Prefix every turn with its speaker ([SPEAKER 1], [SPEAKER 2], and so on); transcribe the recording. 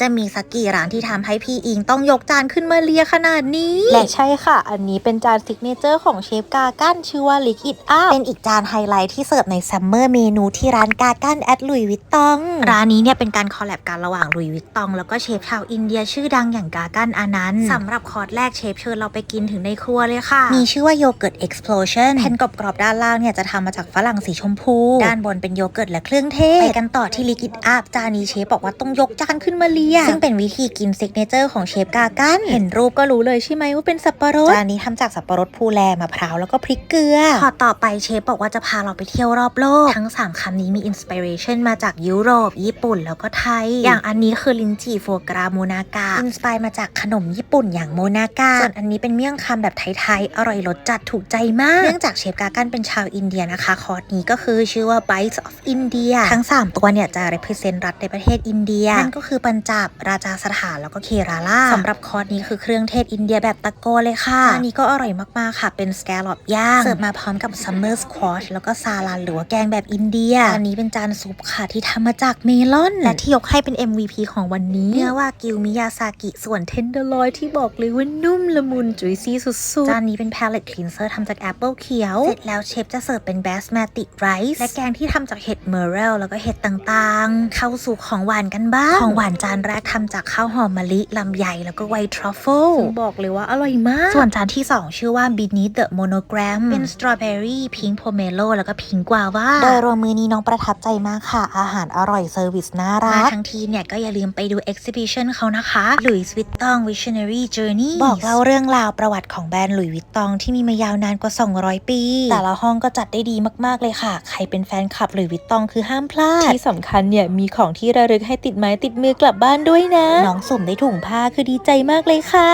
[SPEAKER 1] จะมีสักกี่ร้านที่ทำให้พี่อิงต้องยกจานขึ้นมาเลียขนาดนี้
[SPEAKER 2] และใช่ค่ะ อันนี้เป็นจานซิกเนเจอร์ของเชฟกากันชื่อว่าลิกอิดอัพ
[SPEAKER 1] เป็นอีกจานไฮไลท์ที่เสิร์ฟในซัมเมอร์เมนูที่ร้านกากันแอดลุยวิตตอง ร้านนี้เนี่ยเป็นการคอลแลบกันระหว่างลุยวิตตอง แล้วก็เชฟชาวอินเดียชื่อดังอย่างกากันอานันต์สำหรับคอร์สแรกเชฟเชิญเราไปกินถึงในครัวเลยค่ะ มีชื่อว่าโยเกิร์ต explosion แผ่นกรอบๆด้านล่างเนี่ยจะทำมาจากฝรั่งสีชมพู ด้านบนเป็นโยเกิร์ตและเครื่องเทศไปกันต่อที่ลิกิตอัพจานนี้เชฟบอกว่าต้องยกจานขึ้นมาเลียซึ่งเป็นวิธีกินซิกเนเจอร์ของเชฟกากัน เห็นรูปก็รู้เลยใช่ไหมว่าเป็นสับปะรด จานนี้ทำจากสับปะรดภูแลมะพร้าวแล้วก็พริกเกลือ พอต่อไปเชฟบอกว่าจะพาเราไปเที่ยวรอบโลก ทั้ง 3คำนี้มีอินสปิเรชันมาจากยุโรป ญี่ปุ่นแล้วก็ไทย อย่างอันนี้คือลินจีโฟกราโมนากา อินสปายมาจากขนมญี่ปุ่นอย่างโมนากา ส่วนอันนี้เป็นเมี่ยงคำแบบไทยๆ อร่อยรสจัดถูกใจมาก เนื่องจากเชฟกากันเป็นชาวอินเดียนะคะ คอร์สนี้ก็คือชื่อว่า Bites of India ทั้ง 3 ตัวเนี่ยจะ represent รัฐในประเทศอินเดีย นั่นก็คือปัญจาบ ราชาสถานแล้วก็เคราลาสำหรับคอร์สนี้คือเครื่องเทศอินเดียแบบตะโกเลยค่ะอันนี้ก็อร่อยมากๆค่ะ เป็นสแกลลอปย่างเสิร์ฟมาพร้อมกับซัมเมอร์สควอชแล้วก็ซาลันหรือว่าแกงแบบอินเดียอันนี้เป็นจานซุปค่ะที่ทำมาจากเมลอน และที่ยกให้เป็น MVP ของวันนี้เนื้อวากิวมิยาซากิส่วนเทนเดอร์ลอยที่บอกเลยว่านุ่มละมุนจุยซี่สุดๆจานนี้เป็น palette cleanser ทำจากแอปเปิลเขียวเสร็จแล้วเชฟจะเสิร์ฟเป็น basmati rice และแกงที่ทำจากเห็ดเมอร์เรลแล้วก็เห็ดต่างๆ เข้าสู่ของหวานกันบ้างของหวานจานแรกทำจากข้าวหอมมะลิลำไยแล้วก็ไวท์ทรัฟเฟิลบอกเลยว่าอร่อยมาก ส่วนจานที่ 2 ชื่อว่า beneath the monogram เป็น strawberry pink pomelo แล้วก็ pink guava โดยรวมมือนี้น้องประทับใจมากค่ะ อาหารอร่อยเซอร์วิสน่ารักมาทั้งทีเนี่ย ก็อย่าลืมไปดู exhibition เขานะคะ Louis Vuitton Visionary Journey บอกเล่าเรื่องราวประวัติของแบรนด์หลุยส์วิตตองที่มีมายาวนานกว่า 200 ปี แต่ละห้องก็จัดได้ดีมากๆเลยค่ะ ใครเป็นแฟนคลับหลุยส์วิตตองคือห้ามพลาด
[SPEAKER 2] ที่สำคัญเนี่ยมีของที่ระลึกให้ติดไม้ติดมือกลับบ้านด้วยนะ
[SPEAKER 1] น้องสมได้ถุงผ้าคือดีใจมากเลยค่ะ